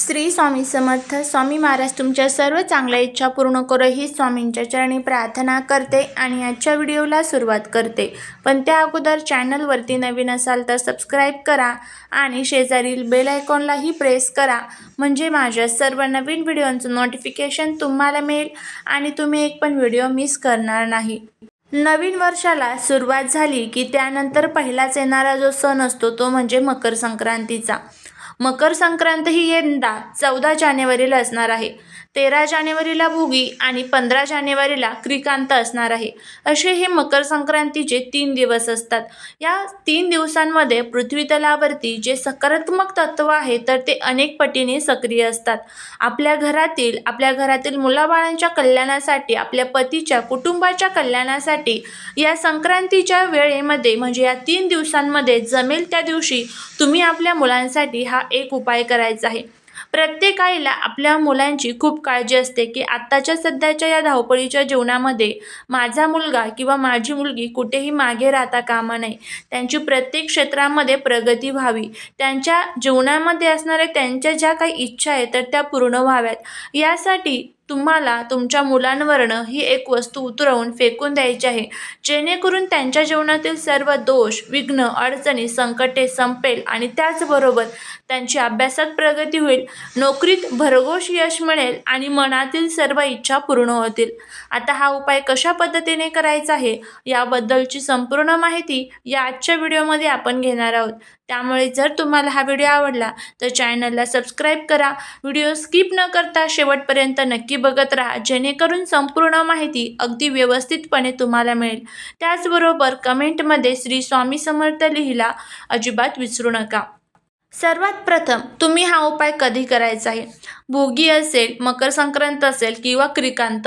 श्री स्वामी समर्थ स्वामी महाराज तुमच्या सर्व चांगल्या इच्छा पूर्ण करो ही स्वामींच्या चरणी प्रार्थना करते आणि आजच्या व्हिडिओला सुरुवात करते. पण त्या अगोदर चॅनलवरती नवीन असाल तर सबस्क्राईब करा आणि शेजारील बेल आयकॉनलाही प्रेस करा. म्हणजे माझ्या सर्व नवीन व्हिडिओंचं नोटिफिकेशन तुम्हाला मिळेल आणि तुम्ही एक पण व्हिडिओ मिस करणार नाही. नवीन वर्षाला सुरुवात झाली की त्यानंतर पहिलाच येणारा जो सण असतो तो म्हणजे मकर संक्रांतीचा. मकर संक्रांत ही यंदा चौदा जानेवारीला असणार आहे. तेरा जानेवारीला भोगी आणि पंधरा जानेवारीला क्रिकांत असणार आहे. असे हे मकर संक्रांतीचे तीन दिवस असतात. या तीन दिवसांमध्ये पृथ्वी तलावरती जे सकारात्मक तत्व आहे तर ते अनेक पटीने सक्रिय असतात. आपल्या घरातील आपल्या घरातील मुलाबाळांच्या कल्याणासाठी आपल्या पतीच्या कुटुंबाच्या कल्याणासाठी या संक्रांतीच्या वेळेमध्ये म्हणजे या तीन दिवसांमध्ये जमेल त्या दिवशी तुम्ही आपल्या मुलांसाठी हा एक उपाय करायचा आहे. प्रत्येक आईला आपल्या मुलांची खूप काळजी असते की आत्ताच्या सध्याच्या या धावपळीच्या जीवनामध्ये माझा मुलगा किंवा माझी मुलगी कुठेही मागे राहता कामा नये. त्यांची प्रत्येक क्षेत्रामध्ये प्रगती व्हावी. त्यांच्या जीवनामध्ये असणाऱ्या त्यांच्या ज्या काही इच्छा आहेत तर त्या पूर्ण व्हाव्यात. यासाठी तुम्हाला तुमच्या मुलांवरनं ही एक वस्तू उतरवून फेकून द्यायची आहे. जेणेकरून त्यांच्या जीवनातील सर्व दोष विघ्न अडचणी संकटे संपेल आणि त्याचबरोबर त्यांची अभ्यासात प्रगती होईल. नोकरीत भरघोष यश मिळेल आणि मनातील सर्व इच्छा पूर्ण होतील. आता हा उपाय कशा पद्धतीने करायचा आहे याबद्दलची संपूर्ण माहिती या आजच्या व्हिडिओमध्ये आपण घेणार आहोत. त्यामुळे जर तुम्हाला हा व्हिडिओ आवडला तर चॅनलला सबस्क्राईब करा. व्हिडिओ स्किप न करता शेवटपर्यंत नक्की बघत राहा जेणेकरून संपूर्ण माहिती अगदी व्यवस्थितपणे तुम्हाला मिळेल. त्याचबरोबर कमेंटमध्ये श्री स्वामी समर्थ लिहिला अजिबात विसरू नका. सर्वात प्रथम तुम्ही हा उपाय कधी करायचा आहे? भोगी असेल मकर संक्रांत असेल किंवा क्रिकांत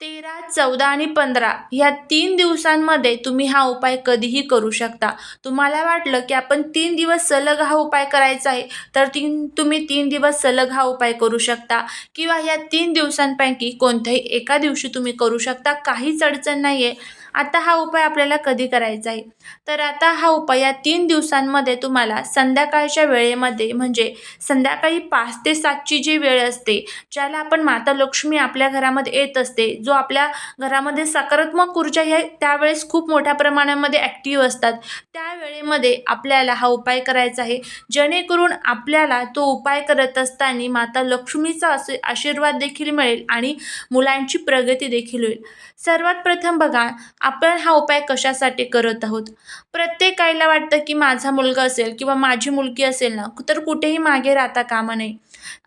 तेरा चौदा आणि पंधरा ह्या तीन दिवसांमध्ये तुम्ही हा उपाय कधीही करू शकता. तुम्हाला वाटलं की आपण तीन दिवस सलग हा उपाय करायचा आहे तर तीन तुम्ही तीन दिवस सलग हा उपाय करू शकता. किंवा ह्या तीन दिवसांपैकी कोणत्याही एका दिवशी तुम्ही करू शकता. काहीच अडचण नाही आहे आता हा उपाय आपल्याला कधी करायचा आहे? तर आता हा उपाय या तीन दिवसांमध्ये तुम्हाला संध्याकाळच्या वेळेमध्ये म्हणजे संध्याकाळी पाच ते सातची जी वेळ असते ज्याला आपण माता लक्ष्मी आपल्या घरामध्ये येत असते जो आपल्या घरामध्ये सकारात्मक ऊर्जा ह्या त्यावेळेस खूप मोठ्या प्रमाणामध्ये ॲक्टिव्ह असतात. त्या वेळेमध्ये आपल्याला हा उपाय करायचा आहे. जेणेकरून आपल्याला तो उपाय करत असताना माता लक्ष्मीचा असे आशीर्वाद देखील मिळेल आणि मुलांची प्रगती देखील होईल. सर्वात प्रथम बघा आपण हा उपाय कशासाठी करत आहोत? प्रत्येक आईला वाटतं की माझा मुलगा असेल किंवा माझी मुलगी असेल ना तर कुठेही मागे राहता कामा नये.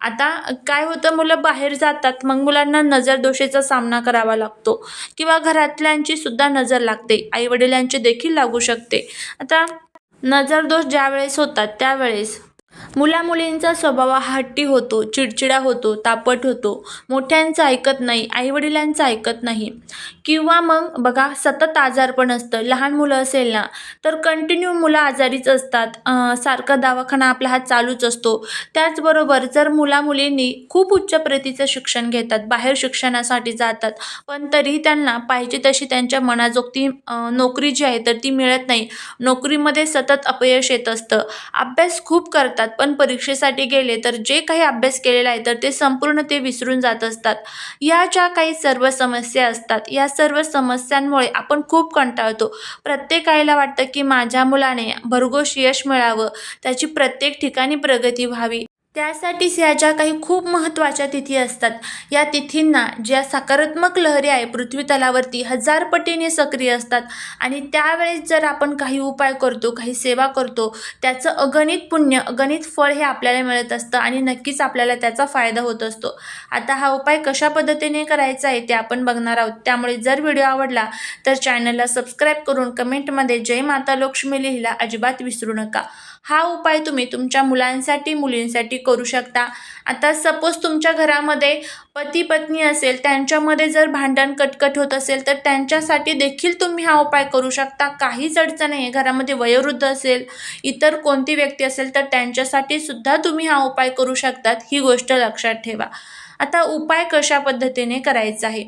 आता काय होतं मुलं बाहेर जातात मग मुलांना नजरदोषीचा सामना करावा लागतो किंवा घरातल्यांची सुद्धा नजर लागते आईवडिलांची देखील लागू शकते. आता नजरदोष ज्यावेळेस होतात त्यावेळेस मुलामुलींचा स्वभाव हा हट्टी होतो चिडचिडा होतो तापट होतो. मोठ्यांचं ऐकत नाही आईवडिलांचं ऐकत नाही. किंवा मग बघा सतत आजारपण असतं. लहान मुलं असेल ना तर कंटिन्यू मुलं आजारीच असतात. सारखा दवाखाना आपला हा चालूच असतो. त्याचबरोबर जर मुलामुलींनी खूप उच्च प्रतीचं शिक्षण घेतात बाहेर शिक्षणासाठी जातात पण तरीही त्यांना पाहिजे तशी त्यांच्या मनाजोगती नोकरी जी आहे तर ती मिळत नाही. नोकरीमध्ये सतत अपयश येत असतं. अभ्यास खूप करतात पण परीक्षेसाठी गेले तर जे काही अभ्यास केलेला आहे तर ते संपूर्ण ते विसरून जात असतात. या ज्या काही सर्व समस्या असतात या सर्व समस्यांमुळे आपण खूप कंटाळतो. प्रत्येक आईला वाटतं की माझ्या मुलाने भरघोष यश मिळावं त्याची प्रत्येक ठिकाणी प्रगती व्हावी. त्यासाठीच ह्या ज्या काही खूप महत्त्वाच्या तिथी असतात. या तिथींना ज्या सकारात्मक लहरी आहे पृथ्वी तलावरती हजार पटीने सक्रिय असतात. आणि त्यावेळेस जर आपण काही उपाय करतो काही सेवा करतो त्याचं अगणित पुण्य अगणित फळ हे आपल्याला मिळत असतं आणि नक्कीच आपल्याला त्याचा फायदा होत असतो. आता हा उपाय कशा पद्धतीने करायचा आहे ते आपण बघणार आहोत. त्यामुळे जर व्हिडिओ आवडला तर चॅनलला सबस्क्राईब करून कमेंटमध्ये जय माता लक्ष्मी लिहिला अजिबात विसरू नका. हा उपाय तुम्ही तुमच्या मुलांसाठी मुलींसाठी करू शकता. आता सपोज तुमच्या घरामध्ये पती पत्नी असेल त्यांच्यामध्ये जर भांडण कटकट होत असेल तर त्यांच्यासाठी देखील तुम्ही हा उपाय करू शकता. काहीच अडचण नाही आहे घरामध्ये वयोवृद्ध असेल इतर कोणती व्यक्ती असेल तर त्यांच्यासाठी सुद्धा तुम्ही हा उपाय करू शकतात. ही गोष्ट लक्षात ठेवा. आता उपाय कशा पद्धतीने करायचा आहे?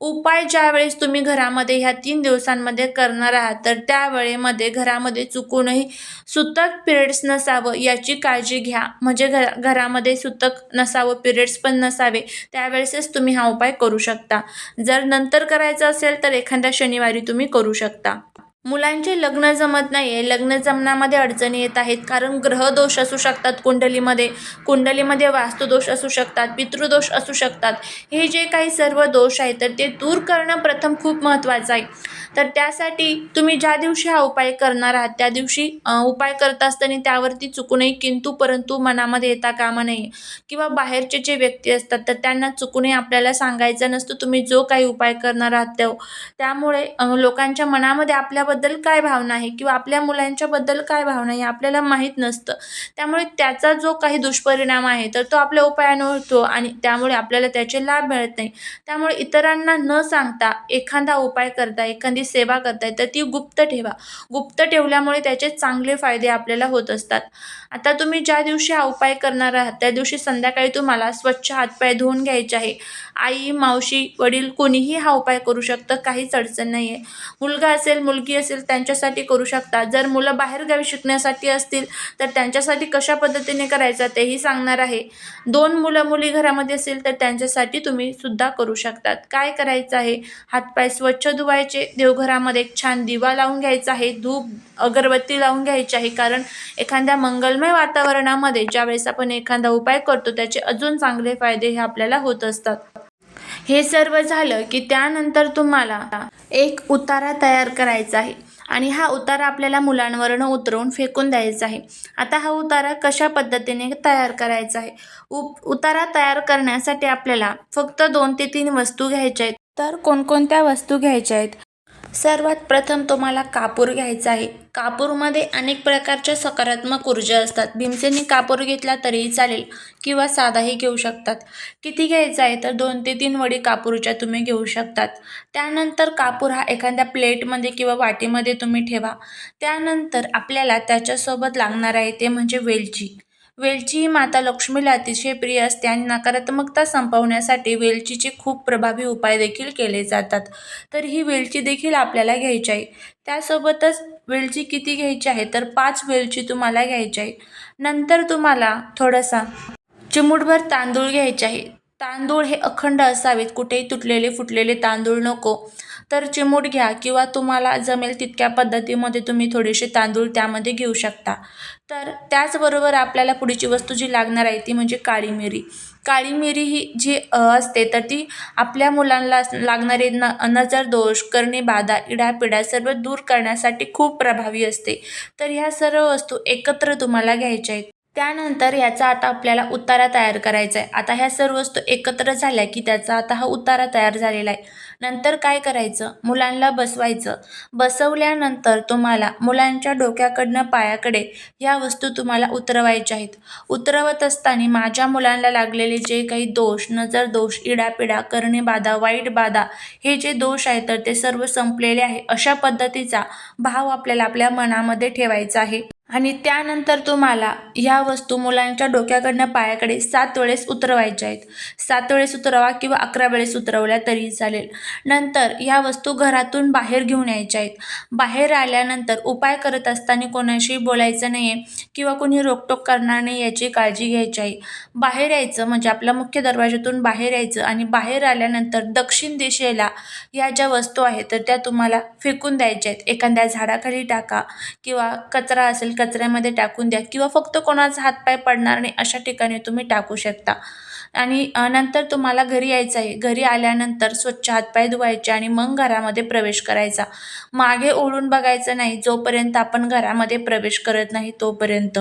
उपाय ज्यावेळेस तुम्ही घरामध्ये ह्या तीन दिवसांमध्ये करणार आहात तर त्यावेळेमध्ये घरामध्ये चुकूनही सुतक पिरियड्स नसावं याची काळजी घ्या. म्हणजे घरा घरामध्ये सुतक नसावं पिरियड्स पण नसावे त्यावेळेसच तुम्ही हा उपाय करू शकता. जर नंतर करायचं असेल तर एखाद्या शनिवारी तुम्ही करू शकता. मुलांचे लग्न जमत नाही आहे लग्न जमण्यामध्ये अडचणी येत आहेत. कारण ग्रहदोष असू शकतात कुंडलीमध्ये. कुंडलीमध्ये वास्तुदोष असू शकतात पितृदोष असू शकतात. हे जे काही सर्व दोष आहेत तर ते दूर करणं प्रथम खूप महत्त्वाचं आहे. तर त्यासाठी तुम्ही ज्या दिवशी हा उपाय करणार आहात त्या दिवशी उपाय करत असताना त्यावरती चुकूनही किंतु परंतु मनामध्ये येता कामा नये. किंवा बाहेरचे जे व्यक्ती असतात तर त्यांना चुकूनही आपल्याला सांगायचं नसतं तुम्ही जो काही उपाय करणार आहात त्यामुळे लोकांच्या मनामध्ये आपल्या आपल्याबद्दल काय भावना आहे किंवा आपल्या मुलांच्याबद्दल काय भावना आहे आपल्याला माहीत नसतं. त्यामुळे त्याचा जो काही दुष्परिणाम आहे तर तो आपल्या उपायानं होतो आणि त्यामुळे आपल्याला त्याचे लाभ मिळत नाही. त्यामुळे इतरांना न सांगता एखादा उपाय करता एखादी सेवा करताय तर ती गुप्त ठेवा. गुप्त ठेवल्यामुळे त्याचे चांगले फायदे आपल्याला होत असतात. आता तुम्ही ज्या दिवशी हा उपाय करणार आहात त्या दिवशी संध्याकाळी तुम्हाला स्वच्छ हातपाय धुवून घ्यायचे आहे. आई मावशी वडील कोणीही हा उपाय करू शकतं काहीच अडचण नाही आहे मुलगा असेल मुलगी असेल त्यांच्यासाठी करू शकता. जर मुलं बाहेरगावी शिकण्यासाठी असतील तर त्यांच्यासाठी कशा पद्धतीने करायचा तेही सांगणार आहे. दोन मुलं मुली घरामध्ये असेल तर त्यांच्यासाठी तुम्ही सुद्धा करू शकतात. काय करायचं आहे? हातपाय स्वच्छ धुवायचे. देवघरामध्ये एक छान दिवा लावून घ्यायचा आहे. धूप अगरबत्ती लावून घ्यायची आहे. कारण एखाद्या मंगलमय वातावरणामध्ये ज्यावेळेस आपण एखादा उपाय करतो त्याचे अजून चांगले फायदे हे आपल्याला होत असतात. हे सर्व झालं की त्यानंतर तुम्हाला एक उतारा तयार करायचा आहे. आणि हा उतारा आपल्याला मुलांवरनं उतरवून फेकून द्यायचा आहे. आता हा उतारा कशा पद्धतीने तयार करायचा आहे? उप उतारा तयार करण्यासाठी आपल्याला फक्त दोन ते तीन वस्तू घ्यायच्या आहेत. तर कोणकोणत्या वस्तू घ्यायच्या आहेत? सर्वात प्रथम तुम्हाला कापूर घ्यायचा आहे. कापूरमध्ये अनेक प्रकारच्या सकारात्मक ऊर्जा असतात. भीमसेनी कापूर घेतला तरीही चालेल किंवा साधाही घेऊ शकतात. किती घ्यायचा आहे? तर दोन ते तीन वडी कापूरच्या तुम्ही घेऊ शकतात. त्यानंतर कापूर हा एखाद्या प्लेटमध्ये किंवा वाटीमध्ये तुम्ही ठेवा. त्यानंतर आपल्याला त्याच्यासोबत लागणार आहे ते म्हणजे वेलची. वेलची ही माता लक्ष्मीला अतिशय प्रिय असते आणि नकारात्मकता संपवण्यासाठी वेलचीचे खूप प्रभावी उपाय देखील केले जातात. तर ही वेलची देखील आपल्याला घ्यायची आहे. त्यासोबतच वेलची किती घ्यायची आहे? तर पाच वेलची तुम्हाला घ्यायची आहे. नंतर तुम्हाला थोडासा चिमूटभर तांदूळ घ्यायचे आहे. तांदूळ हे अखंड असावेत. कुठेही तुटलेले फुटलेले तांदूळ नको. तर चिमूट घ्या किंवा तुम्हाला जमेल तितक्या पद्धतीमध्ये तुम्ही थोडेसे तांदूळ त्यामध्ये घेऊ शकता. तर त्याचबरोबर आपल्याला पुढची वस्तू जी लागणार आहे ती म्हणजे काळी मिरी. काळी मिरी ही जी असते तर ती आपल्या मुलांना लागणारे न नजर दोष करणे बाधा इडापिडा सर्व दूर करण्यासाठी खूप प्रभावी असते. तर ह्या सर्व वस्तू एकत्र तुम्हाला घ्यायच्या आहेत. त्यानंतर याचा आता आपल्याला उतारा तयार करायचा आहे. आता ह्या सर्व वस्तू एकत्र झाल्या की त्याचा आता हा उतारा तयार झालेला आहे. नंतर काय करायचं? मुलांना बसवायचं. बसवल्यानंतर तुम्हाला मुलांच्या डोक्याकडनं पायाकडे ह्या वस्तू तुम्हाला उतरवायच्या आहेत. उतरवत असताना माझ्या मुलांना लागलेले जे काही दोष नजर दोष इडापिडा करणे बाधा वाईट बाधा हे जे दोष आहेत तर ते सर्व संपलेले आहे. अशा पद्धतीचा भाव आपल्याला आपल्या मनामध्ये ठेवायचा आहे. आणि त्यानंतर तुम्हाला ह्या वस्तू मुलांच्या डोक्याकडनं पायाकडे सात वेळेस उतरवायच्या आहेत. सात वेळेस उतरवा किंवा अकरा वेळेस उतरवल्या तरी चालेल. नंतर ह्या वस्तू घरातून बाहेर घेऊन यायच्या आहेत. बाहेर आल्यानंतर उपाय करत असताना कोणाशी बोलायचं नाही आहे किंवा कोणी रोकटोक करणार नाही याची काळजी घ्यायची आहे. बाहेर यायचं म्हणजे आपल्या मुख्य दरवाजातून बाहेर यायचं आणि बाहेर आल्यानंतर दक्षिण दिशेला ह्या ज्या वस्तू आहेत तर त्या तुम्हाला फेकून द्यायच्या आहेत. एखाद्या झाडाखाली टाका किंवा कचरा असेल कचऱ्यामध्ये टाकून द्या किंवा फक्त कोणाचा हातपाय पडणार नाही अशा ठिकाणी तुम्ही टाकू शकता. आणि नंतर तुम्हाला घरी यायचं आहे. घरी आल्यानंतर स्वच्छ हातपाय धुवायचे आणि मग घरामध्ये प्रवेश करायचा. मागे ओढून बघायचं नाही जोपर्यंत आपण घरामध्ये प्रवेश करत नाही तोपर्यंत.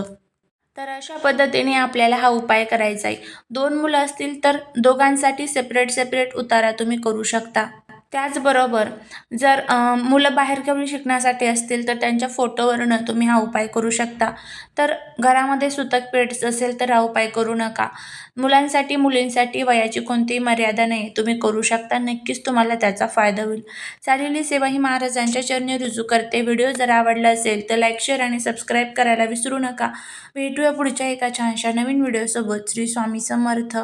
तर अशा पद्धतीने आपल्याला हा उपाय करायचा आहे. दोन मुलं असतील तर दोघांसाठी सेपरेट सेपरेट उतारा तुम्ही करू शकता. त्याचबरोबर जर मुलं बाहेरगावी शिकण्यासाठी असतील तर त्यांच्या फोटोवरनं तुम्ही हा उपाय करू शकता. तर घरामध्ये सुतक पेट्स असेल तर हा उपाय करू नका. मुलांसाठी मुलींसाठी वयाची कोणतीही मर्यादा नाही तुम्ही करू शकता. नक्कीच तुम्हाला त्याचा फायदा होईल. चालेली सेवा ही महाराजांच्या चरणी रुजू करते. व्हिडिओ जर आवडला असेल तर लाईक शेअर आणि सबस्क्राईब करायला विसरू नका. भेटूया पुढच्या एका छानशा नवीन व्हिडिओसोबत. श्री स्वामी समर्थ.